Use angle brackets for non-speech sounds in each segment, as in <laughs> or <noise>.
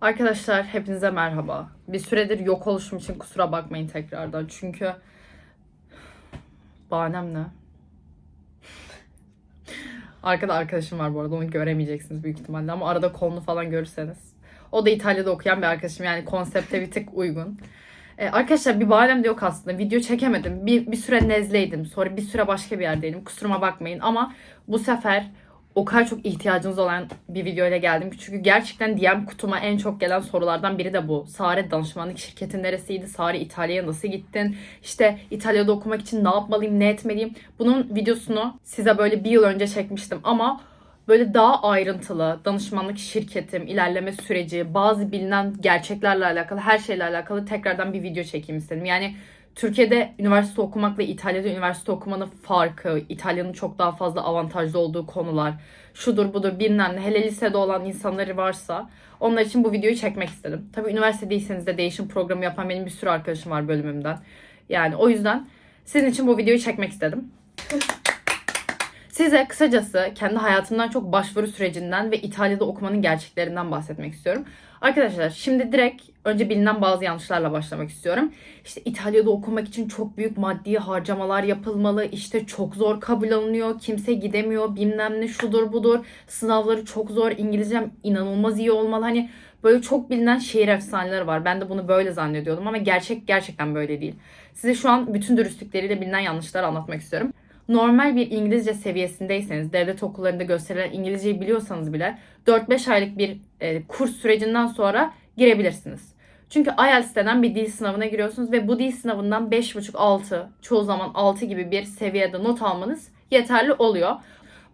Arkadaşlar hepinize merhaba. Bir süredir yok oluşum için kusura bakmayın tekrardan. Çünkü bahanem ne? Arkada arkadaşım var bu arada onu göremeyeceksiniz büyük ihtimalle ama arada kolunu falan görürseniz. O da İtalya'da okuyan bir arkadaşım yani konsepte bir tık uygun. Ee, arkadaşlar bir bahanem de yok aslında. Video çekemedim. Bir, bir süre nezleydim. Sonra bir süre başka bir yerdeydim. Kusuruma bakmayın ama bu sefer o kadar çok ihtiyacınız olan bir video ile geldim çünkü gerçekten DM kutuma en çok gelen sorulardan biri de bu. Sare danışmanlık şirketin neresiydi? Sare İtalya'ya nasıl gittin? İşte İtalya'da okumak için ne yapmalıyım, ne etmeliyim? Bunun videosunu size böyle bir yıl önce çekmiştim ama böyle daha ayrıntılı danışmanlık şirketim, ilerleme süreci, bazı bilinen gerçeklerle alakalı, her şeyle alakalı tekrardan bir video çekeyim istedim. Yani Türkiye'de üniversite okumakla İtalya'da üniversite okumanın farkı, İtalya'nın çok daha fazla avantajlı olduğu konular, şudur budur bilmem ne, hele lisede olan insanları varsa onlar için bu videoyu çekmek istedim. Tabii üniversite değilseniz de değişim programı yapan benim bir sürü arkadaşım var bölümümden. Yani o yüzden sizin için bu videoyu çekmek istedim. Size kısacası kendi hayatımdan çok başvuru sürecinden ve İtalya'da okumanın gerçeklerinden bahsetmek istiyorum. Arkadaşlar şimdi direkt önce bilinen bazı yanlışlarla başlamak istiyorum. İşte İtalya'da okumak için çok büyük maddi harcamalar yapılmalı. İşte çok zor kabul alınıyor. Kimse gidemiyor. Bilmem ne şudur budur. Sınavları çok zor. İngilizcem inanılmaz iyi olmalı. Hani böyle çok bilinen şehir efsaneleri var. Ben de bunu böyle zannediyordum ama gerçek gerçekten böyle değil. Size şu an bütün dürüstlükleriyle bilinen yanlışları anlatmak istiyorum normal bir İngilizce seviyesindeyseniz, devlet okullarında gösterilen İngilizceyi biliyorsanız bile 4-5 aylık bir e, kurs sürecinden sonra girebilirsiniz. Çünkü IELTS denen bir dil sınavına giriyorsunuz ve bu dil sınavından 5,5-6, çoğu zaman 6 gibi bir seviyede not almanız yeterli oluyor.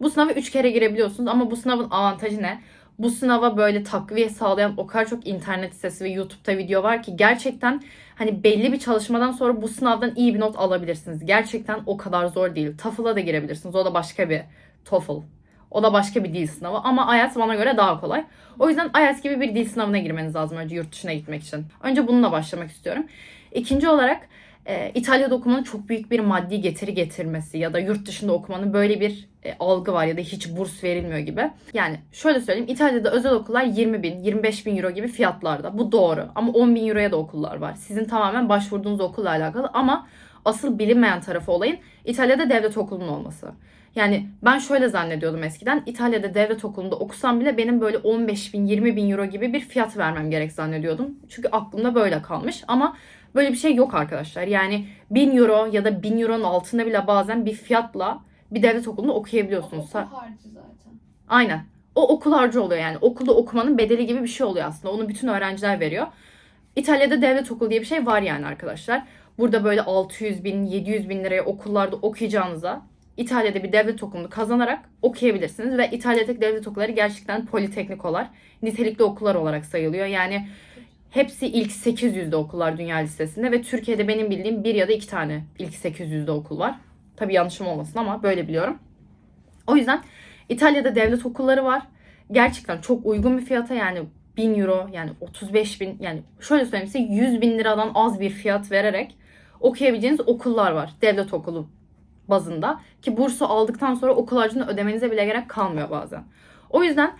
Bu sınava 3 kere girebiliyorsunuz ama bu sınavın avantajı ne? Bu sınava böyle takviye sağlayan o kadar çok internet sitesi ve YouTube'da video var ki gerçekten hani belli bir çalışmadan sonra bu sınavdan iyi bir not alabilirsiniz. Gerçekten o kadar zor değil. TOEFL'a da girebilirsiniz. O da başka bir TOEFL. O da başka bir dil sınavı ama IELTS bana göre daha kolay. O yüzden IELTS gibi bir dil sınavına girmeniz lazım önce yurt dışına gitmek için. Önce bununla başlamak istiyorum. İkinci olarak e, İtalya'da okumanın çok büyük bir maddi getiri getirmesi ya da yurt dışında okumanın böyle bir e, algı var ya da hiç burs verilmiyor gibi. Yani şöyle söyleyeyim İtalya'da özel okullar 20 bin, 25 bin euro gibi fiyatlarda. Bu doğru ama 10 bin euroya da okullar var. Sizin tamamen başvurduğunuz okulla alakalı ama asıl bilinmeyen tarafı olayın İtalya'da devlet okulunun olması. Yani ben şöyle zannediyordum eskiden. İtalya'da devlet okulunda okusam bile benim böyle 15 bin, 20 bin euro gibi bir fiyat vermem gerek zannediyordum. Çünkü aklımda böyle kalmış ama böyle bir şey yok arkadaşlar. Yani 1000 euro ya da 1000 euronun altında bile bazen bir fiyatla bir devlet okulunda okuyabiliyorsunuz. Okul harcı zaten. Aynen. O okul harcı oluyor yani. Okulda okumanın bedeli gibi bir şey oluyor aslında. Onu bütün öğrenciler veriyor. İtalya'da devlet okulu diye bir şey var yani arkadaşlar. Burada böyle 600 bin, 700 bin liraya okullarda okuyacağınıza İtalya'da bir devlet okulunu kazanarak okuyabilirsiniz. Ve İtalya'daki devlet okulları gerçekten politeknikolar, nitelikli okullar olarak sayılıyor. Yani hepsi ilk 800'de okullar dünya listesinde ve Türkiye'de benim bildiğim bir ya da iki tane ilk 800'de okul var. Tabii yanlışım olmasın ama böyle biliyorum. O yüzden İtalya'da devlet okulları var. Gerçekten çok uygun bir fiyata yani 1000 euro yani 35 bin yani şöyle söyleyeyim size 100 bin liradan az bir fiyat vererek okuyabileceğiniz okullar var. Devlet okulu bazında. Ki bursu aldıktan sonra okul harcını ödemenize bile gerek kalmıyor bazen. O yüzden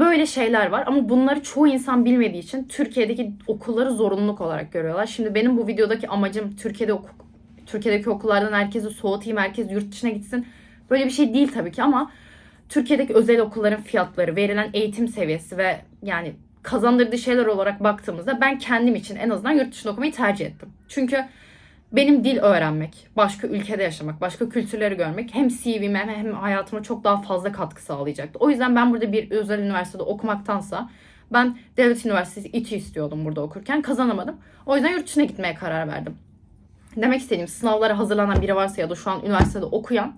böyle şeyler var ama bunları çoğu insan bilmediği için Türkiye'deki okulları zorunluluk olarak görüyorlar. Şimdi benim bu videodaki amacım Türkiye'de oku, Türkiye'deki okullardan herkesi soğutayım, herkes yurt dışına gitsin. Böyle bir şey değil tabii ki ama Türkiye'deki özel okulların fiyatları, verilen eğitim seviyesi ve yani kazandırdığı şeyler olarak baktığımızda ben kendim için en azından yurt dışında okumayı tercih ettim. Çünkü benim dil öğrenmek, başka ülkede yaşamak, başka kültürleri görmek hem CV'me hem hayatıma çok daha fazla katkı sağlayacaktı. O yüzden ben burada bir özel üniversitede okumaktansa ben devlet üniversitesi İTÜ istiyordum burada okurken kazanamadım. O yüzden yurt dışına gitmeye karar verdim. Demek istediğim sınavlara hazırlanan biri varsa ya da şu an üniversitede okuyan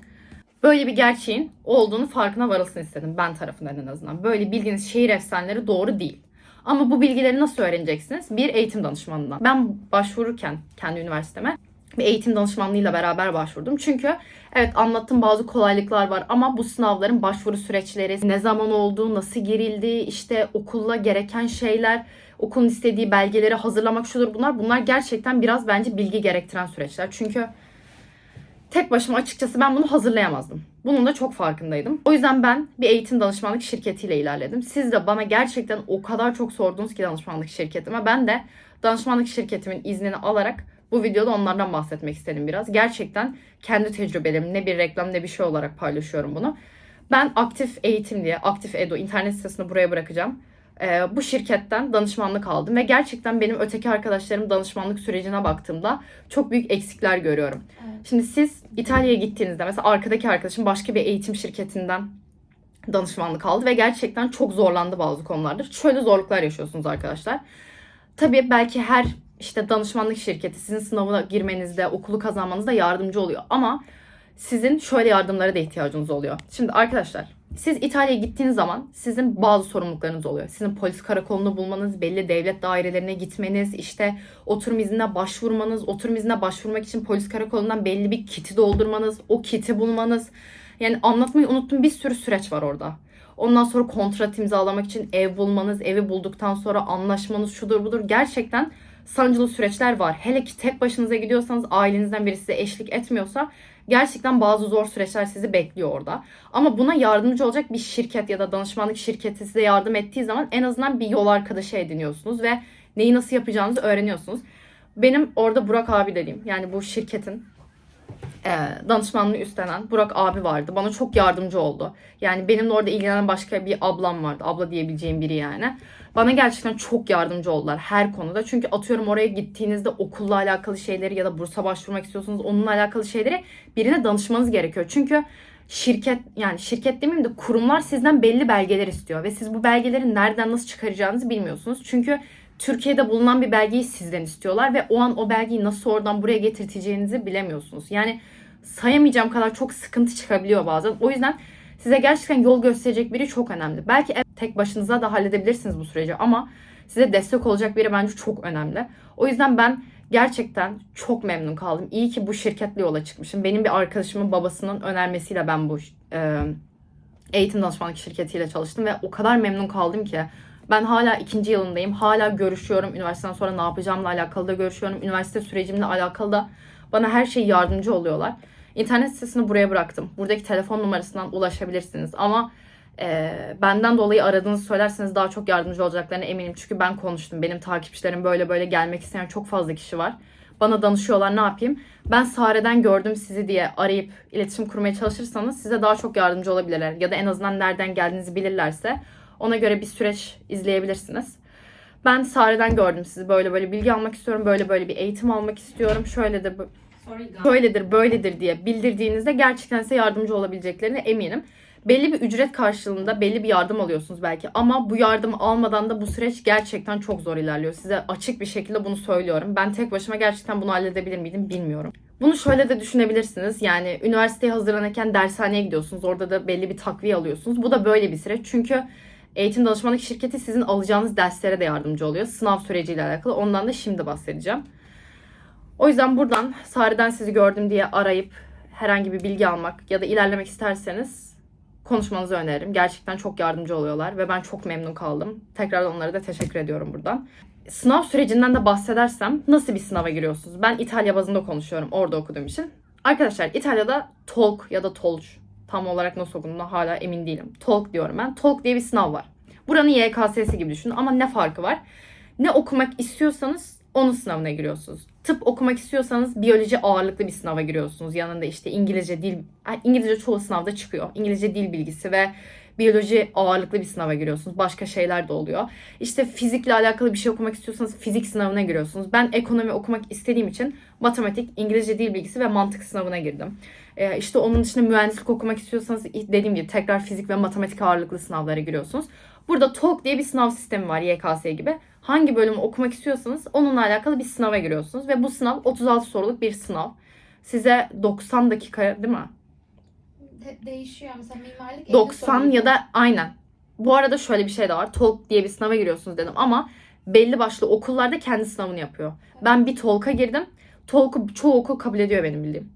böyle bir gerçeğin olduğunu farkına varılsın istedim ben tarafından en azından. Böyle bildiğiniz şehir efsaneleri doğru değil. Ama bu bilgileri nasıl öğreneceksiniz? Bir eğitim danışmanından. Ben başvururken kendi üniversiteme bir eğitim danışmanlığıyla beraber başvurdum. Çünkü evet anlattığım bazı kolaylıklar var ama bu sınavların başvuru süreçleri, ne zaman olduğu, nasıl girildi, işte okulla gereken şeyler, okulun istediği belgeleri hazırlamak şudur bunlar. Bunlar gerçekten biraz bence bilgi gerektiren süreçler. Çünkü tek başıma açıkçası ben bunu hazırlayamazdım. Bunun da çok farkındaydım. O yüzden ben bir eğitim danışmanlık şirketiyle ilerledim. Siz de bana gerçekten o kadar çok sordunuz ki danışmanlık şirketime. Ben de danışmanlık şirketimin iznini alarak bu videoda onlardan bahsetmek istedim biraz. Gerçekten kendi tecrübelerim ne bir reklam ne bir şey olarak paylaşıyorum bunu. Ben aktif eğitim diye aktif edu internet sitesini buraya bırakacağım. Ee, bu şirketten danışmanlık aldım ve gerçekten benim öteki arkadaşlarım danışmanlık sürecine baktığımda çok büyük eksikler görüyorum. Evet. Şimdi siz İtalya'ya gittiğinizde mesela arkadaki arkadaşım başka bir eğitim şirketinden danışmanlık aldı ve gerçekten çok zorlandı bazı konularda. Şöyle zorluklar yaşıyorsunuz arkadaşlar. Tabii belki her işte danışmanlık şirketi sizin sınavına girmenizde, okulu kazanmanızda yardımcı oluyor. Ama sizin şöyle yardımlara da ihtiyacınız oluyor. Şimdi arkadaşlar siz İtalya'ya gittiğiniz zaman sizin bazı sorumluluklarınız oluyor. Sizin polis karakolunu bulmanız, belli devlet dairelerine gitmeniz, işte oturum iznine başvurmanız, oturum iznine başvurmak için polis karakolundan belli bir kiti doldurmanız, o kiti bulmanız. Yani anlatmayı unuttum bir sürü süreç var orada. Ondan sonra kontrat imzalamak için ev bulmanız, evi bulduktan sonra anlaşmanız şudur budur. Gerçekten sancılı süreçler var. Hele ki tek başınıza gidiyorsanız ailenizden biri size eşlik etmiyorsa gerçekten bazı zor süreçler sizi bekliyor orada. Ama buna yardımcı olacak bir şirket ya da danışmanlık şirketi size yardım ettiği zaman en azından bir yol arkadaşı ediniyorsunuz ve neyi nasıl yapacağınızı öğreniyorsunuz. Benim orada Burak abi dediğim yani bu şirketin e, danışmanlığı üstlenen Burak abi vardı. Bana çok yardımcı oldu. Yani benimle orada ilgilenen başka bir ablam vardı. Abla diyebileceğim biri yani. Bana gerçekten çok yardımcı oldular her konuda. Çünkü atıyorum oraya gittiğinizde okulla alakalı şeyleri ya da bursa başvurmak istiyorsunuz onunla alakalı şeyleri birine danışmanız gerekiyor. Çünkü şirket yani şirket demeyeyim de kurumlar sizden belli belgeler istiyor ve siz bu belgeleri nereden nasıl çıkaracağınızı bilmiyorsunuz. Çünkü Türkiye'de bulunan bir belgeyi sizden istiyorlar ve o an o belgeyi nasıl oradan buraya getirteceğinizi bilemiyorsunuz. Yani sayamayacağım kadar çok sıkıntı çıkabiliyor bazen. O yüzden size gerçekten yol gösterecek biri çok önemli. Belki tek başınıza da halledebilirsiniz bu süreci ama size destek olacak biri bence çok önemli. O yüzden ben gerçekten çok memnun kaldım. İyi ki bu şirketle yola çıkmışım. Benim bir arkadaşımın babasının önermesiyle ben bu e, eğitim danışmanlık şirketiyle çalıştım ve o kadar memnun kaldım ki. Ben hala ikinci yılındayım. Hala görüşüyorum. Üniversiteden sonra ne yapacağımla alakalı da görüşüyorum. Üniversite sürecimle alakalı da bana her şey yardımcı oluyorlar. İnternet sitesini buraya bıraktım. Buradaki telefon numarasından ulaşabilirsiniz. Ama e, benden dolayı aradığınızı söylerseniz daha çok yardımcı olacaklarına eminim. Çünkü ben konuştum. Benim takipçilerim böyle böyle gelmek isteyen çok fazla kişi var. Bana danışıyorlar ne yapayım. Ben Sare'den gördüm sizi diye arayıp iletişim kurmaya çalışırsanız size daha çok yardımcı olabilirler. Ya da en azından nereden geldiğinizi bilirlerse ona göre bir süreç izleyebilirsiniz. Ben Sare'den gördüm sizi. Böyle böyle bilgi almak istiyorum. Böyle böyle bir eğitim almak istiyorum. Şöyle de. Böyledir, böyledir diye bildirdiğinizde gerçekten size yardımcı olabileceklerine eminim. Belli bir ücret karşılığında belli bir yardım alıyorsunuz belki ama bu yardım almadan da bu süreç gerçekten çok zor ilerliyor. Size açık bir şekilde bunu söylüyorum. Ben tek başıma gerçekten bunu halledebilir miydim bilmiyorum. Bunu şöyle de düşünebilirsiniz. Yani üniversiteye hazırlanırken dershaneye gidiyorsunuz. Orada da belli bir takviye alıyorsunuz. Bu da böyle bir süreç. Çünkü eğitim danışmanlık şirketi sizin alacağınız derslere de yardımcı oluyor. Sınav süreciyle alakalı. Ondan da şimdi bahsedeceğim. O yüzden buradan Sare'den sizi gördüm diye arayıp herhangi bir bilgi almak ya da ilerlemek isterseniz konuşmanızı öneririm. Gerçekten çok yardımcı oluyorlar ve ben çok memnun kaldım. Tekrar onlara da teşekkür ediyorum buradan. Sınav sürecinden de bahsedersem nasıl bir sınava giriyorsunuz? Ben İtalya bazında konuşuyorum orada okuduğum için. Arkadaşlar İtalya'da TOLK ya da TOLC tam olarak nasıl okunduğuna hala emin değilim. TOLK diyorum ben. TOLK diye bir sınav var. Buranın YKS'si gibi düşünün ama ne farkı var? Ne okumak istiyorsanız onun sınavına giriyorsunuz. Tıp okumak istiyorsanız biyoloji ağırlıklı bir sınava giriyorsunuz. Yanında işte İngilizce dil, İngilizce çoğu sınavda çıkıyor. İngilizce dil bilgisi ve biyoloji ağırlıklı bir sınava giriyorsunuz. Başka şeyler de oluyor. İşte fizikle alakalı bir şey okumak istiyorsanız fizik sınavına giriyorsunuz. Ben ekonomi okumak istediğim için matematik, İngilizce dil bilgisi ve mantık sınavına girdim. Ee, işte onun dışında mühendislik okumak istiyorsanız dediğim gibi tekrar fizik ve matematik ağırlıklı sınavlara giriyorsunuz. Burada TOEIC diye bir sınav sistemi var YKS gibi. Hangi bölümü okumak istiyorsanız onunla alakalı bir sınava giriyorsunuz. Ve bu sınav 36 soruluk bir sınav. Size 90 dakika değil mi? De- değişiyor mesela mimarlık 90 ya da aynen. Bu arada şöyle bir şey de var. TOEIC diye bir sınava giriyorsunuz dedim ama belli başlı okullarda kendi sınavını yapıyor. Ben bir TOEIC'a girdim. TOEIC'u çoğu okul kabul ediyor benim bildiğim.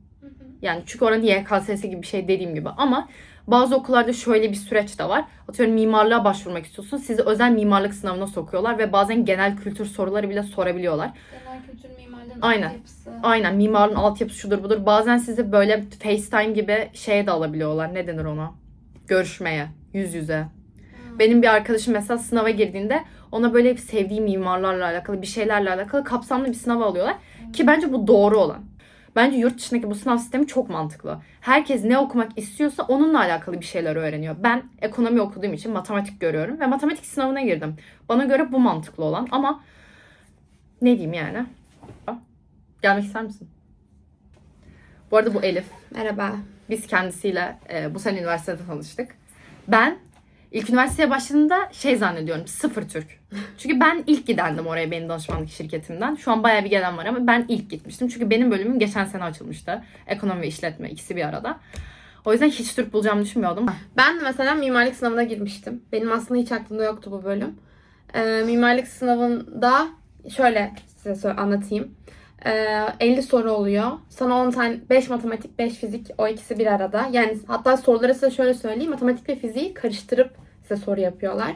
Yani çünkü oranın YKS'si gibi bir şey dediğim gibi ama bazı okullarda şöyle bir süreç de var. Atıyorum mimarlığa başvurmak istiyorsun. Sizi özel mimarlık sınavına sokuyorlar ve bazen genel kültür soruları bile sorabiliyorlar. Genel kültür mimarlığın Aynen. altyapısı. Aynen mimarın altyapısı şudur budur. Bazen sizi böyle FaceTime gibi şeye de alabiliyorlar. Ne denir ona? Görüşmeye. Yüz yüze. Hmm. Benim bir arkadaşım mesela sınava girdiğinde ona böyle sevdiği mimarlarla alakalı bir şeylerle alakalı kapsamlı bir sınav alıyorlar. Ki bence bu doğru olan. Bence yurt dışındaki bu sınav sistemi çok mantıklı. Herkes ne okumak istiyorsa onunla alakalı bir şeyler öğreniyor. Ben ekonomi okuduğum için matematik görüyorum ve matematik sınavına girdim. Bana göre bu mantıklı olan ama ne diyeyim yani? Gelmek ister misin? Bu arada bu Elif. Merhaba. Biz kendisiyle e, bu sene üniversitede tanıştık. Ben ilk üniversiteye başladığımda şey zannediyorum sıfır Türk. Çünkü ben ilk gidendim oraya benim danışmanlık şirketinden. Şu an bayağı bir gelen var ama ben ilk gitmiştim. Çünkü benim bölümüm geçen sene açılmıştı. Ekonomi ve işletme ikisi bir arada. O yüzden hiç Türk bulacağımı düşünmüyordum. Ben mesela mimarlık sınavına girmiştim. Benim aslında hiç aklımda yoktu bu bölüm. Ee, mimarlık sınavında şöyle size anlatayım. Ee, 50 soru oluyor. Sana 10 tane 5 matematik, 5 fizik o ikisi bir arada. Yani hatta soruları size şöyle söyleyeyim. Matematik ve fiziği karıştırıp size soru yapıyorlar.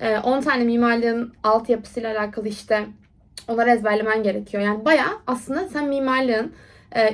Ee, 10 tane mimarlığın altyapısıyla alakalı işte onları ezberlemen gerekiyor. Yani bayağı aslında sen mimarlığın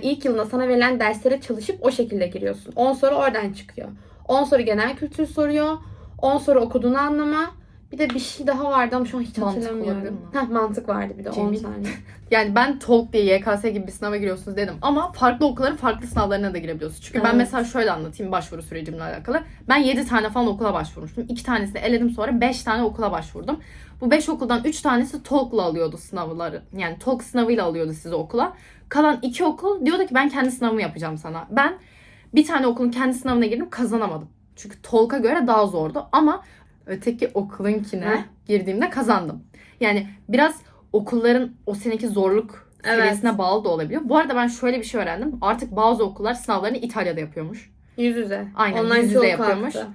ilk yılında sana verilen derslere çalışıp o şekilde giriyorsun. 10 soru oradan çıkıyor. 10 soru genel kültür soruyor. 10 soru okuduğunu anlama. Bir de bir şey daha vardı ama şu an hiç Mantık olabilir hatırlamıyorum. mi? Heh, mantık vardı bir de 10 Cemil. tane. <laughs> Yani ben TOLK diye YKS gibi bir sınava giriyorsunuz dedim. Ama farklı okulların farklı sınavlarına da girebiliyorsunuz. Çünkü ben Evet. mesela şöyle anlatayım başvuru sürecimle alakalı. Ben 7 tane falan okula başvurmuştum. 2 tanesini eledim sonra 5 tane okula başvurdum. Bu 5 okuldan 3 tanesi TOLK'la alıyordu sınavları. Yani TOLK sınavıyla alıyordu sizi okula. Kalan 2 okul diyordu ki ben kendi sınavımı yapacağım sana. Ben bir tane okulun kendi sınavına girdim kazanamadım. Çünkü TOLK'a göre daha zordu ama öteki okulunkine Heh. girdiğimde kazandım. Yani biraz okulların o seneki zorluk Evet. seviyesine bağlı da olabiliyor. Bu arada ben şöyle bir şey öğrendim. Artık bazı okullar sınavlarını İtalya'da yapıyormuş. Yüz yüze. Aynen, Online yüz yüze yapıyormuş. kalktı.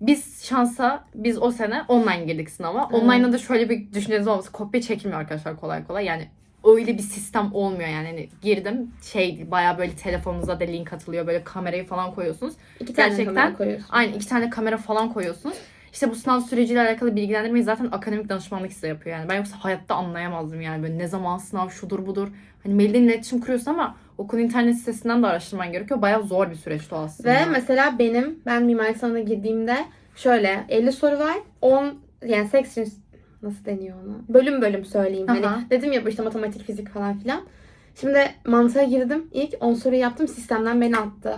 Biz şansa biz o sene online girdik sınava. Evet. Online'da da şöyle bir düşünceniz olması kopya çekilmiyor arkadaşlar kolay kolay. Yani öyle bir sistem olmuyor yani. Hani girdim şey bayağı böyle telefonunuza da link atılıyor. Böyle kamerayı falan koyuyorsunuz. İki tane Gerçekten- kamera koyuyorsun. Aynen iki tane kamera falan koyuyorsunuz. İşte bu sınav süreciyle alakalı bilgilendirmeyi zaten akademik danışmanlık size yapıyor yani. Ben yoksa hayatta anlayamazdım yani böyle ne zaman sınav şudur budur. Hani mailden iletişim kuruyorsun ama okulun internet sitesinden de araştırman gerekiyor. Bayağı zor bir süreçti aslında. Ve mesela benim ben mimarlık sınavına girdiğimde şöyle 50 soru var. 10 yani section nasıl deniyor ona? Bölüm bölüm söyleyeyim. Aha. Hani dedim ya işte matematik, fizik falan filan. Şimdi mantığa girdim. İlk 10 soruyu yaptım. Sistemden beni attı.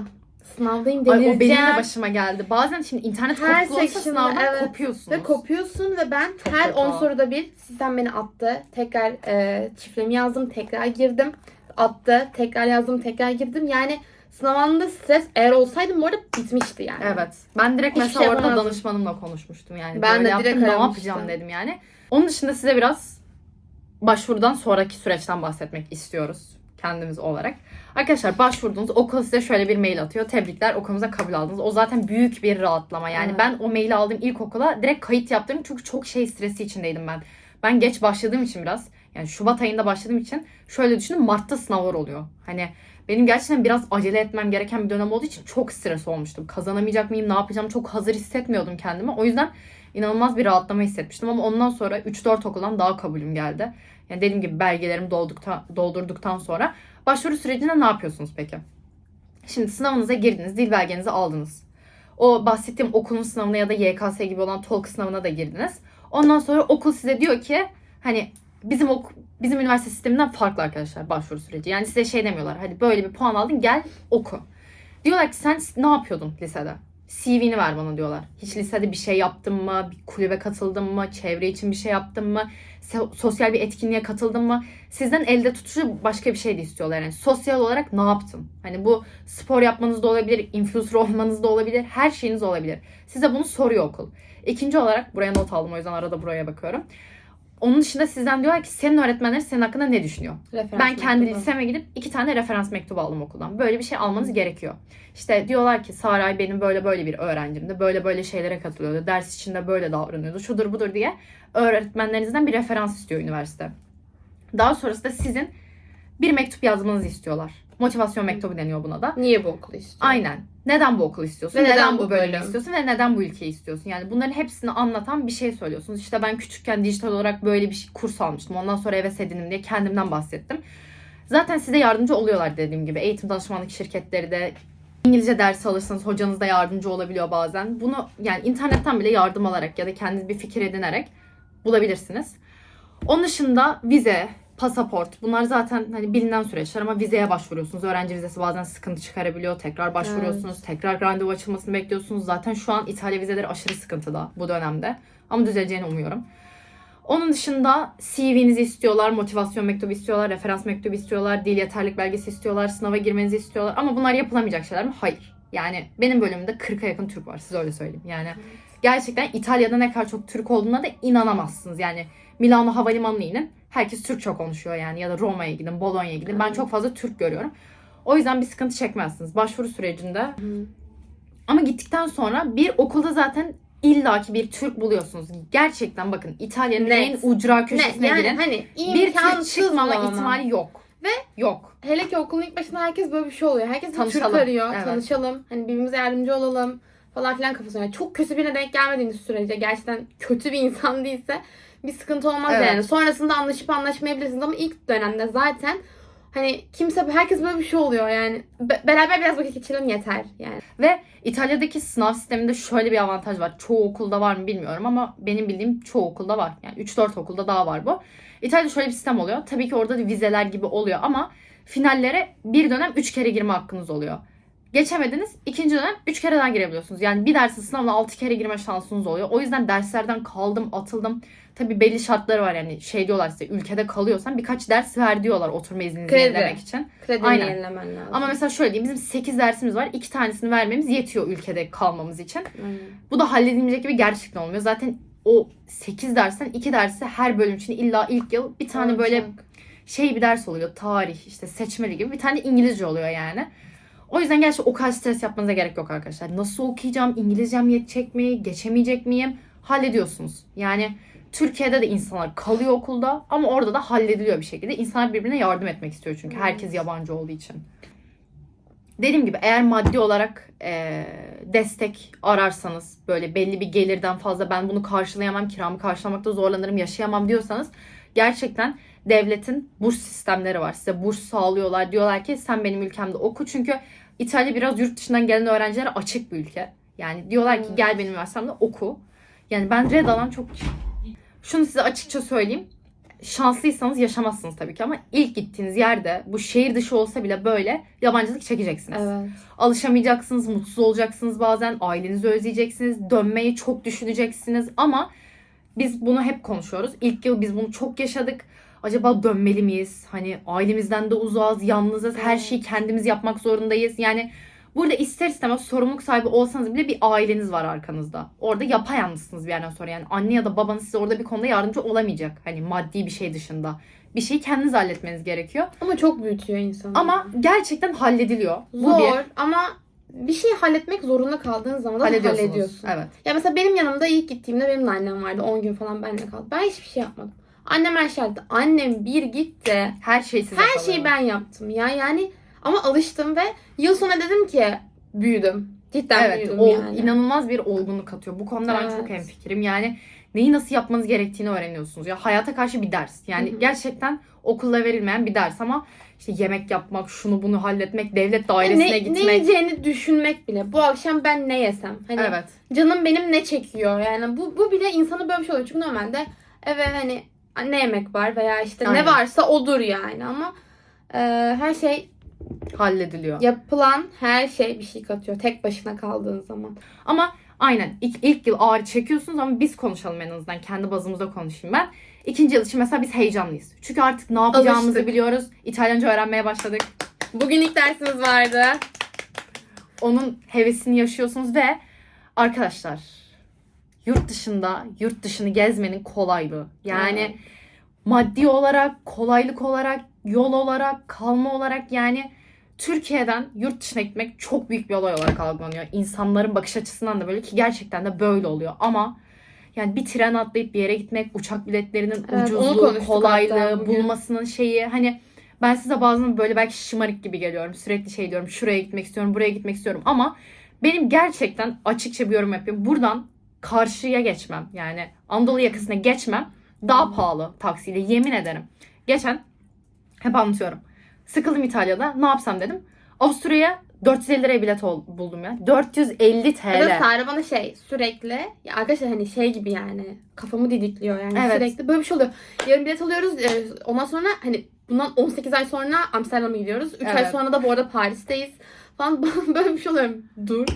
Sınavdayım Ay, o benim delireceğim. de başıma geldi. Bazen şimdi internet Her kopuklu olsa section'da, sınavdan evet. kopuyorsunuz. Ve kopuyorsun ve ben Çok her kötü 10 o. soruda bir sistem beni attı. Tekrar e, şifremi yazdım, tekrar girdim. Attı, tekrar yazdım, tekrar girdim. Yani sınav anında stres eğer olsaydım bu arada bitmişti yani. Evet. Ben direkt Hiçbir mesela şey orada danışmanımla konuşmuştum yani. Ben Böyle de yaptım, direkt ne yapacağım dedim yani. Onun dışında size biraz başvurudan sonraki süreçten bahsetmek istiyoruz kendimiz olarak. Arkadaşlar başvurdunuz okul size şöyle bir mail atıyor. Tebrikler okulumuza kabul aldınız. O zaten büyük bir rahatlama. Yani Evet. ben o maili aldığım ilk okula direkt kayıt yaptım. Çünkü çok şey stresi içindeydim ben. Ben geç başladığım için biraz yani Şubat ayında başladığım için şöyle düşünün Mart'ta sınavlar oluyor. Hani benim gerçekten biraz acele etmem gereken bir dönem olduğu için çok stres olmuştum. Kazanamayacak mıyım, ne yapacağım çok hazır hissetmiyordum kendimi. O yüzden inanılmaz bir rahatlama hissetmiştim ama ondan sonra 3-4 okuldan daha kabulüm geldi. Yani dediğim gibi belgelerimi dolduktan, doldurduktan sonra başvuru sürecinde ne yapıyorsunuz peki? Şimdi sınavınıza girdiniz, dil belgenizi aldınız. O bahsettiğim okulun sınavına ya da YKS gibi olan TOLK sınavına da girdiniz. Ondan sonra okul size diyor ki hani bizim ok bizim üniversite sisteminden farklı arkadaşlar başvuru süreci. Yani size şey demiyorlar. Hadi böyle bir puan aldın gel oku. Diyorlar ki sen ne yapıyordun lisede? CV'ni ver bana diyorlar. Hiç lisede bir şey yaptın mı? Bir kulübe katıldın mı? Çevre için bir şey yaptın mı? So- sosyal bir etkinliğe katıldın mı? Sizden elde tutucu başka bir şey de istiyorlar. Yani sosyal olarak ne yaptın? Hani bu spor yapmanız da olabilir, influencer olmanız da olabilir, her şeyiniz olabilir. Size bunu soruyor okul. İkinci olarak buraya not aldım o yüzden arada buraya bakıyorum. Onun dışında sizden diyorlar ki senin öğretmenlerin senin hakkında ne düşünüyor? Referans Ben kendi mektubu. liseme gidip iki tane referans mektubu aldım okuldan. Böyle bir şey almanız gerekiyor. İşte diyorlar ki Saray benim böyle böyle bir öğrencimdi. Böyle böyle şeylere katılıyordu. Ders içinde böyle davranıyordu. Şudur budur diye öğretmenlerinizden bir referans istiyor üniversite. Daha sonrasında sizin bir mektup yazmanızı istiyorlar. Motivasyon mektubu deniyor buna da. Niye bu okulu istiyorsun? Aynen. Neden bu okulu istiyorsun? Ve neden, neden bu bölüm? istiyorsun? Ve neden bu ülkeyi istiyorsun? Yani bunların hepsini anlatan bir şey söylüyorsunuz. İşte ben küçükken dijital olarak böyle bir şey, kurs almıştım. Ondan sonra heves edinim diye kendimden bahsettim. Zaten size yardımcı oluyorlar dediğim gibi. Eğitim danışmanlık şirketleri de İngilizce dersi alırsanız hocanız da yardımcı olabiliyor bazen. Bunu yani internetten bile yardım alarak ya da kendiniz bir fikir edinerek bulabilirsiniz. Onun dışında vize, pasaport bunlar zaten hani bilinen süreçler ama vizeye başvuruyorsunuz. Öğrenci vizesi bazen sıkıntı çıkarabiliyor. Tekrar başvuruyorsunuz. Tekrar randevu açılmasını bekliyorsunuz. Zaten şu an İtalya vizeleri aşırı sıkıntıda bu dönemde. Ama düzeleceğini umuyorum. Onun dışında CV'nizi istiyorlar, motivasyon mektubu istiyorlar, referans mektubu istiyorlar, dil yeterlik belgesi istiyorlar, sınava girmenizi istiyorlar. Ama bunlar yapılamayacak şeyler mi? Hayır. Yani benim bölümümde 40'a yakın Türk var. Size öyle söyleyeyim. Yani gerçekten İtalya'da ne kadar çok Türk olduğuna da inanamazsınız. Yani Milano Havalimanı'na inin. Herkes Türkçe konuşuyor yani. Ya da Roma'ya gidin, Bologna'ya gidin. Ben çok fazla Türk görüyorum. O yüzden bir sıkıntı çekmezsiniz. Başvuru sürecinde ama gittikten sonra bir okulda zaten illaki bir Türk buluyorsunuz. Gerçekten bakın İtalya'nın en ucra Ne? köşesine Yani girin. hani Bir Türk çıkmama ama. ihtimali yok. Ve yok. Hele ki okulun ilk başında herkes böyle bir şey oluyor. Herkes bir Türk Tanışalım. arıyor. Evet. Tanışalım. Hani birbirimize yardımcı olalım falan filan kafasına. Yani çok kötü birine denk gelmediğiniz sürece gerçekten kötü bir insan değilse bir sıkıntı olmaz Evet. yani. Sonrasında anlaşıp anlaşmayabilirsiniz ama ilk dönemde zaten hani kimse herkes böyle bir şey oluyor yani. Be- beraber biraz vakit geçirelim yeter yani. Ve İtalya'daki sınav sisteminde şöyle bir avantaj var. Çoğu okulda var mı bilmiyorum ama benim bildiğim çoğu okulda var. Yani 3-4 okulda daha var bu. İtalya'da şöyle bir sistem oluyor. Tabii ki orada da vizeler gibi oluyor ama finallere bir dönem 3 kere girme hakkınız oluyor. Geçemediniz ikinci dönem 3 kere daha girebiliyorsunuz. Yani bir dersin sınavına 6 kere girme şansınız oluyor. O yüzden derslerden kaldım, atıldım. Tabii belli şartları var yani şey diyorlar size ülkede kalıyorsan birkaç ders ver diyorlar oturma izninizi Kredi. yenilemek için. Kredini Aynen. yenilemen lazım. Ama mesela şöyle diyeyim bizim 8 dersimiz var. 2 tanesini vermemiz yetiyor ülkede kalmamız için. Aynen. Bu da halledilmeyecek gibi gerçekten olmuyor. Zaten o 8 dersten 2 dersi her bölüm için illa ilk yıl bir tane böyle Olacak. şey bir ders oluyor. Tarih işte seçmeli gibi bir tane İngilizce oluyor yani. O yüzden gerçekten o kadar stres yapmanıza gerek yok arkadaşlar. Nasıl okuyacağım? İngilizcem yetecek mi? Geçemeyecek miyim? Hallediyorsunuz. Yani Türkiye'de de insanlar kalıyor okulda ama orada da hallediliyor bir şekilde. İnsanlar birbirine yardım etmek istiyor çünkü herkes yabancı olduğu için. Dediğim gibi eğer maddi olarak e, destek ararsanız böyle belli bir gelirden fazla ben bunu karşılayamam, kiramı karşılamakta zorlanırım, yaşayamam diyorsanız gerçekten devletin burs sistemleri var. Size burs sağlıyorlar. Diyorlar ki sen benim ülkemde oku. Çünkü İtalya biraz yurt dışından gelen öğrencilere açık bir ülke. Yani diyorlar ki gel benim üniversitemde oku. Yani ben red alan çok şunu size açıkça söyleyeyim. Şanslıysanız yaşamazsınız tabii ki ama ilk gittiğiniz yerde bu şehir dışı olsa bile böyle yabancılık çekeceksiniz. Evet. Alışamayacaksınız, mutsuz olacaksınız bazen, ailenizi özleyeceksiniz, dönmeyi çok düşüneceksiniz ama biz bunu hep konuşuyoruz. İlk yıl biz bunu çok yaşadık. Acaba dönmeli miyiz? Hani ailemizden de uzağız, yalnızız, her şeyi kendimiz yapmak zorundayız. Yani burada ister istemez sorumluluk sahibi olsanız bile bir aileniz var arkanızda. Orada yapayalnızsınız bir yerden sonra. Yani anne ya da babanız size orada bir konuda yardımcı olamayacak. Hani maddi bir şey dışında. Bir şeyi kendiniz halletmeniz gerekiyor. Ama çok büyütüyor insanı. Ama gerçekten hallediliyor. Bu zor bir. ama bir şey halletmek zorunda kaldığın zaman da hallediyorsun. Evet. Ya mesela benim yanımda ilk gittiğimde benim de annem vardı. 10 gün falan benimle kaldı. Ben hiçbir şey yapmadım. Annem her şey halletti. Annem bir gitti. Her şey size Her şeyi ben yaptım ya. Yani ama alıştım ve yıl sonu dedim ki büyüdüm. Cidden Evet, büyüdüm ol- yani. inanılmaz bir olgunluk katıyor. Bu konuda ben Evet. çok hemfikirim. Yani neyi nasıl yapmanız gerektiğini öğreniyorsunuz. Ya hayata karşı bir ders. Yani Hı hı. gerçekten okulla verilmeyen bir ders ama işte yemek yapmak, şunu bunu halletmek, devlet dairesine ne, ne gitmek. yiyeceğini düşünmek bile. Bu akşam ben ne yesem? Hani Evet. canım benim ne çekiyor? Yani bu, bu bile insana böyle bir şey oluyor. Çünkü normalde eve hani ne yemek var veya işte Aynen. ne varsa odur yani ama e, her şey Hallediliyor. yapılan her şey bir şey katıyor tek başına kaldığın zaman. Ama aynen ilk, ilk yıl ağrı çekiyorsunuz ama biz konuşalım en azından. Kendi bazımızda konuşayım ben. İkinci yıl için mesela biz heyecanlıyız. Çünkü artık ne yapacağımızı Alıştık. biliyoruz. İtalyanca öğrenmeye başladık. Bugün ilk dersimiz vardı. onun hevesini yaşıyorsunuz ve arkadaşlar yurt dışında yurt dışını gezmenin kolaylığı. Yani Evet. maddi olarak, kolaylık olarak, yol olarak, kalma olarak yani Türkiye'den yurt dışına gitmek çok büyük bir olay olarak algılanıyor. İnsanların bakış açısından da böyle ki gerçekten de böyle oluyor. Ama yani bir tren atlayıp bir yere gitmek, uçak biletlerinin Evet, ucuzluğu, kolaylığı, bulmasının şeyi hani ben size bazen böyle belki şımarık gibi geliyorum. Sürekli şey diyorum şuraya gitmek istiyorum, buraya gitmek istiyorum ama benim gerçekten açıkça bir yorum yapayım. Buradan karşıya geçmem yani Anadolu yakasına geçmem daha pahalı taksiyle yemin ederim. Geçen hep anlatıyorum. Sıkıldım İtalya'da. Ne yapsam dedim. Avusturya'ya 450 liraya bilet ol- buldum ya. 450 Ya da TL. Sare bana şey sürekli ya arkadaşlar hani şey gibi yani kafamı didikliyor yani Evet. sürekli böyle bir şey oluyor. Yarın bilet alıyoruz e, ondan sonra hani bundan 18 ay sonra Amsterdam'a gidiyoruz. 3 ay Evet. sonra da bu arada Paris'teyiz falan <laughs> böyle bir şey oluyor. Dur.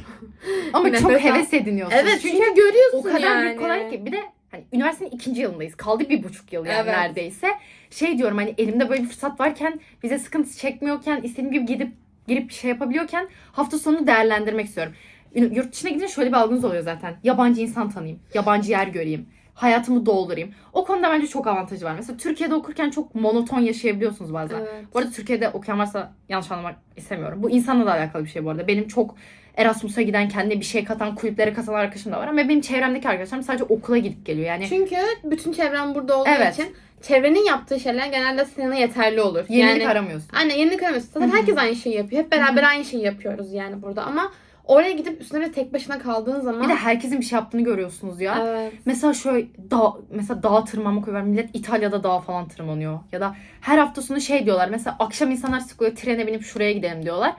Ama <laughs> çok heves ediniyorsunuz. Evet Çünkü çünkü, görüyorsun o kadar yani. büyük kolaylık ki. Bir de hani üniversitenin ikinci yılındayız. Kaldı bir buçuk yıl yani Evet. neredeyse. Şey diyorum hani elimde böyle bir fırsat varken vize sıkıntısı çekmiyorken istediğim gibi gidip girip şey yapabiliyorken hafta sonunu değerlendirmek istiyorum. Yurt dışına gidince şöyle bir algınız oluyor zaten. Yabancı insan tanıyayım. Yabancı yer göreyim. Hayatımı doldurayım. O konuda bence çok avantajı var. Mesela Türkiye'de okurken çok monoton yaşayabiliyorsunuz bazen. Evet. Bu arada Türkiye'de okuyan varsa yanlış anlamak istemiyorum. Bu insanla da alakalı bir şey bu arada. Benim çok Erasmus'a giden, kendine bir şey katan, kulüplere katan arkadaşım da var. Ama benim çevremdeki arkadaşlarım sadece okula gidip geliyor. Yani Çünkü bütün çevrem burada olduğu Evet. için çevrenin yaptığı şeyler genelde sana yeterli olur. yenilik yani, aramıyorsun. Aynen yenilik aramıyorsun. Zaten herkes aynı şeyi yapıyor. Hep beraber aynı şeyi yapıyoruz yani burada ama oraya gidip üstüne tek başına kaldığın zaman Bir de herkesin bir şey yaptığını görüyorsunuz ya. Evet. Mesela şöyle dağ, mesela dağ tırmanmak var. Millet İtalya'da dağ falan tırmanıyor. Ya da her hafta sonu şey diyorlar. Mesela akşam insanlar sıkılıyor trene binip şuraya gidelim diyorlar.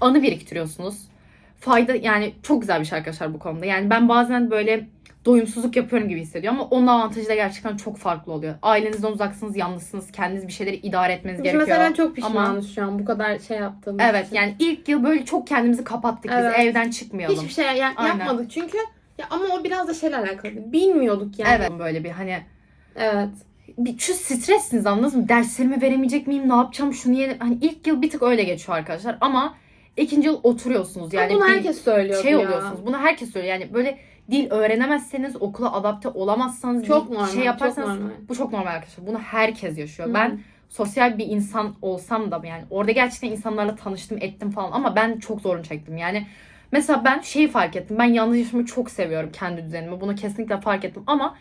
Anı biriktiriyorsunuz. Fayda yani çok güzel bir şey arkadaşlar bu konuda. Yani ben bazen böyle doyumsuzluk yapıyorum gibi hissediyorum ama onun avantajı da gerçekten çok farklı oluyor. Ailenizden uzaksınız, yalnızsınız. Kendiniz bir şeyleri idare etmeniz Biz gerekiyor. mesela çok pişmanız şu an bu kadar şey yaptığımız Evet için. yani ilk yıl böyle çok kendimizi kapattık Evet. biz. Evden çıkmayalım. Hiçbir şey ya- Aynen. yapmadık çünkü ya ama o biraz da şeyle alakalı. Bilmiyorduk yani. Evet böyle bir hani Evet. bir şu stressiniz anladınız mı? Derslerimi veremeyecek miyim? Ne yapacağım? Şunu yeni... Hani ilk yıl bir tık öyle geçiyor arkadaşlar ama ikinci yıl oturuyorsunuz. Yani bunu herkes söylüyor şey ya. oluyorsunuz. Bunu herkes söylüyor. Yani böyle dil öğrenemezseniz, okula adapte olamazsanız, Çok normal. şey yaparsanız çok normal. bu çok normal arkadaşlar. Bunu herkes yaşıyor. Hı. Ben sosyal bir insan olsam da yani orada gerçekten insanlarla tanıştım, ettim falan ama ben çok zorunu çektim. Yani mesela ben şeyi fark ettim. Ben yalnız yaşamayı çok seviyorum kendi düzenimi. Bunu kesinlikle fark ettim ama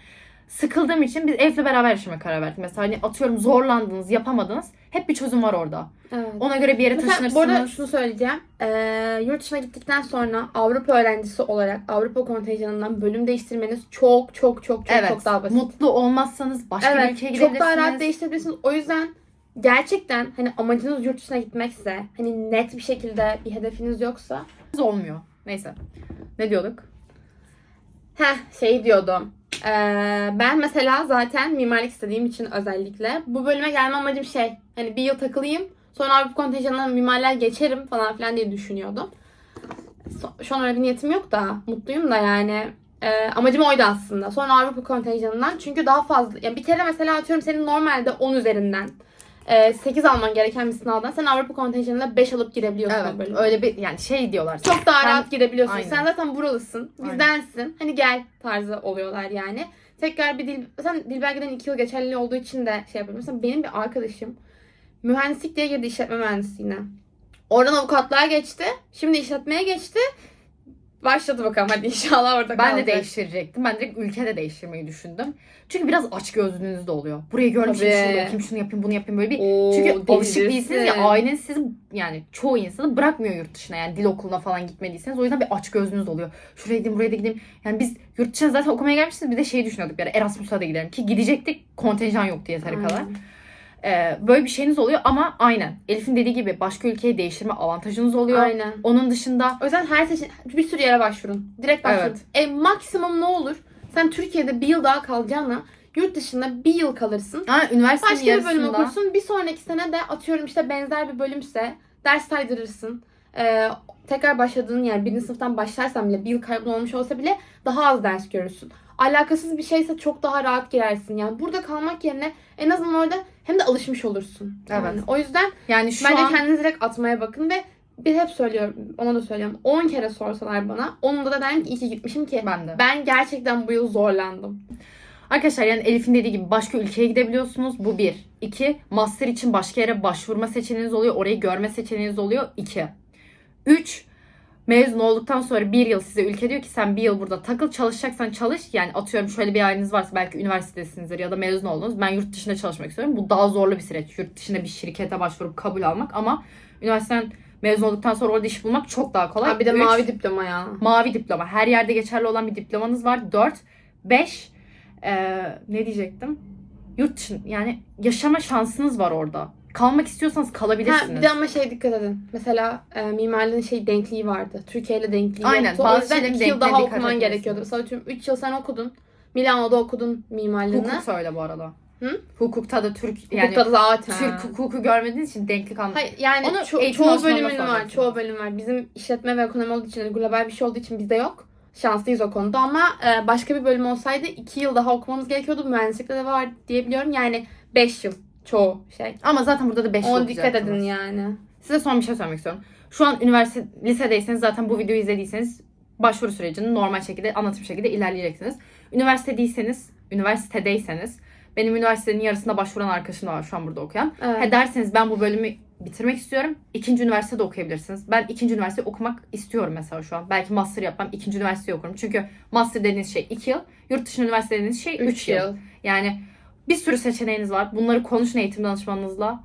sıkıldığım için biz Elif'le beraber yaşamaya karar verdik. Mesela hani atıyorum zorlandınız, yapamadınız. Hep bir çözüm var orada. Evet. Ona göre bir yere Mesela bu taşınırsınız. arada şunu söyleyeceğim. Ee, yurt dışına gittikten sonra Avrupa öğrencisi olarak Avrupa kontenjanından bölüm değiştirmeniz çok çok çok çok evet. çok daha basit. Mutlu olmazsanız başka bir Evet, ülkeye çok gidebilirsiniz. daha rahat değiştirebilirsiniz. O yüzden gerçekten hani amacınız yurt dışına gitmekse, hani net bir şekilde bir hedefiniz yoksa olmuyor. Neyse. Ne diyorduk? Heh şey diyordum. Ee, ben mesela zaten mimarlık istediğim için özellikle bu bölüme gelme amacım şey hani bir yıl takılayım sonra Avrupa kontenjanından mimarlığa geçerim falan filan diye düşünüyordum. Şu an öyle bir niyetim yok da mutluyum da yani Ee, amacım oydu aslında. Sonra Avrupa kontenjanından çünkü daha fazla yani bir kere mesela atıyorum senin normalde 10 üzerinden e, 8 alman gereken bir sınavdan sen Avrupa kontenjanına 5 alıp girebiliyorsun Evet. bölüme. Öyle bir yani şey diyorlar. Çok daha Sen- rahat girebiliyorsun. Aynen. Sen zaten buralısın. Aynen. Bizdensin. Hani gel tarzı oluyorlar yani. Tekrar bir dil... Sen dil belgeden 2 yıl geçerli olduğu için de şey yapıyorum. Mesela benim bir arkadaşım mühendislik diye girdi işletme mühendisliğine. Oradan avukatlığa geçti. Şimdi işletmeye geçti. Başladı bakalım hadi inşallah orada Ben de kalacak. değiştirecektim. Ben direkt ülkede değiştirmeyi düşündüm. Çünkü biraz aç gözlülüğünüz de oluyor. Burayı görmüşüm, Tabii. şunu bakayım, şunu yapayım, bunu yapayım böyle bir Oo, Çünkü alışık delirirsin. değilsiniz ya aileniz sizi yani çoğu insanı bırakmıyor yurt dışına yani dil okuluna falan gitmediyseniz o yüzden bir aç gözünüz oluyor. Şuraya gideyim buraya da gideyim. Yani biz yurt dışına zaten okumaya gelmişsiniz bir de şeyi düşünüyorduk bir ara Erasmus'a da gidelim ki gidecektik kontenjan yoktu yeteri kadar. Ee, böyle bir şeyiniz oluyor ama aynen Elif'in dediği gibi başka ülkeye değiştirme avantajınız oluyor. Aynen. Onun dışında O yüzden her seçen bir sürü yere başvurun. Direkt başvurun. Evet. E maksimum ne olur? Sen Türkiye'de bir yıl daha kalacağına yurt dışında bir yıl kalırsın. ha, üniversitenin Başka bir bölüm yarısında okursun. Bir sonraki sene de atıyorum işte benzer bir bölümse ders saydırırsın. Ee, tekrar başladığın yer birinci sınıftan başlarsan bile bir yıl kaybın olmuş olsa bile daha az ders görürsün. Alakasız bir şeyse çok daha rahat girersin. Yani burada kalmak yerine en azından orada hem de alışmış olursun. Yani Evet. O yüzden yani şu bence an kendinizi direkt atmaya bakın ve bir hep söylüyorum, ona da söylüyorum. 10 kere sorsalar bana, onunda da derim ki iyi ki gitmişim ki. ben de. Ben gerçekten bu yıl zorlandım. Arkadaşlar yani Elif'in dediği gibi başka ülkeye gidebiliyorsunuz. Bu bir. İki, master için başka yere başvurma seçeneğiniz oluyor. Orayı görme seçeneğiniz oluyor. İki. Üç, mezun olduktan sonra bir yıl size ülke diyor ki sen bir yıl burada takıl çalışacaksan çalış. Yani atıyorum şöyle bir aileniz varsa belki üniversitedesinizdir ya da mezun oldunuz. Ben yurt dışında çalışmak istiyorum. Bu daha zorlu bir süreç. Yurt dışında bir şirkete başvurup kabul almak ama üniversiteden mezun olduktan sonra orada iş bulmak çok daha kolay. Ha, bir de Üç, mavi diploma ya. Mavi diploma. Her yerde geçerli olan bir diplomanız var. 4. 5. ne diyecektim? Yurt dışı yani yaşama şansınız var orada. Kalmak istiyorsanız Ha, kalabilirsiniz. bir de ama şey dikkat edin. Mesela e, mimarlığın şey denkliği vardı. Türkiye ile denkliği Aynen, yoktu. O bazı yüzden şeylerin 2 yıl daha okuman gerekiyordu. Mesela 3 yıl sen okudun. Milano'da okudun mimarlığını. Hukuk öyle bu arada. Hı? Hukukta da Türk yani Hukukta da zaten. Türk hukuku görmediğiniz için denklik anlamı. Hayır yani Onu ço- çoğu bölümün var. Çoğu bölüm var. Bizim işletme ve ekonomi olduğu için global bir şey olduğu için bizde yok. Şanslıyız o konuda ama e, başka bir bölüm olsaydı 2 yıl daha okumamız gerekiyordu. Mühendislikte de var diyebiliyorum. Yani 5 yıl çoğu şey. Ama zaten burada da 5 yıl Ona dikkat edin yani. Size son bir şey söylemek istiyorum. Şu an üniversite lisedeyseniz zaten bu videoyu izlediyseniz başvuru sürecini normal şekilde anlatım şekilde ilerleyeceksiniz. Üniversite değilseniz, üniversitedeyseniz benim üniversitenin yarısında başvuran arkadaşım da var şu an burada okuyan. Evet. Ha derseniz ben bu bölümü bitirmek istiyorum. İkinci üniversitede okuyabilirsiniz. Ben ikinci üniversite okumak istiyorum mesela şu an. Belki master yapmam, ikinci üniversiteyi okurum. Çünkü master dediğiniz şey 2 yıl, yurt dışı üniversite dediğiniz şey 3 3 yıl. yıl. Yani bir sürü seçeneğiniz var. Bunları konuşun eğitim danışmanınızla.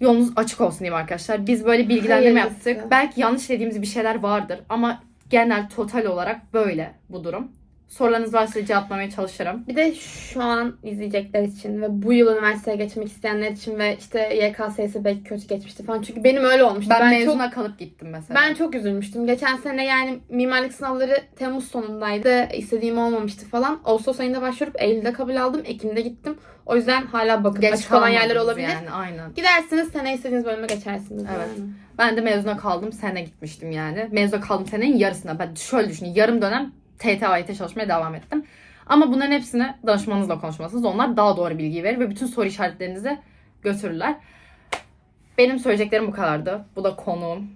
Yolunuz açık olsun diyeyim arkadaşlar. Biz böyle bilgilendirme Hayırlısı. yaptık. Belki yanlış dediğimiz bir şeyler vardır ama genel total olarak böyle bu durum. Sorularınız varsa cevaplamaya çalışırım. Bir de şu an izleyecekler için ve bu yıl üniversiteye geçmek isteyenler için ve işte YKS'si belki kötü geçmişti falan. Çünkü benim öyle olmuştu. Ben, Ben, mezuna çok kalıp gittim mesela. ben çok üzülmüştüm. Geçen sene yani mimarlık sınavları Temmuz sonundaydı. İstediğim olmamıştı falan. Ağustos ayında başvurup Eylül'de kabul aldım. Ekim'de gittim. O yüzden hala bakın Geç açık olan yerler olabilir. Yani, aynen. Gidersiniz sene istediğiniz bölüme geçersiniz. Evet. yani. Ben de mezuna kaldım sene gitmiştim yani. Mezuna kaldım senenin yarısına. Ben şöyle düşünün yarım dönem TT AYT çalışmaya devam ettim. Ama bunların hepsini danışmanınızla konuşmalısınız. Onlar daha doğru bilgiyi verir ve bütün soru işaretlerinizi götürürler. Benim söyleyeceklerim bu kadardı. Bu da konuğum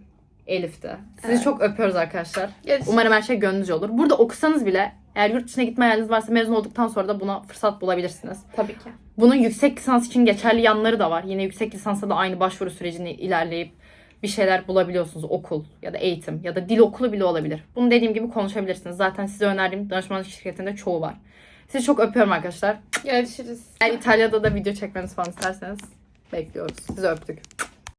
Elif'ti. Sizi Evet. çok öpüyoruz arkadaşlar. Görüşürüz. Umarım her şey gönlünüzce olur. Burada okusanız bile eğer yurt dışına gitme hayaliniz varsa mezun olduktan sonra da buna fırsat bulabilirsiniz. Tabii ki. Bunun yüksek lisans için geçerli yanları da var. Yine yüksek lisansa da aynı başvuru sürecini ilerleyip bir şeyler bulabiliyorsunuz. Okul ya da eğitim ya da dil okulu bile olabilir. Bunu dediğim gibi konuşabilirsiniz. Zaten size önerdiğim danışmanlık şirketinde çoğu var. Sizi çok öpüyorum arkadaşlar. Görüşürüz. Eğer İtalya'da da video çekmenizi falan isterseniz bekliyoruz. Sizi öptük.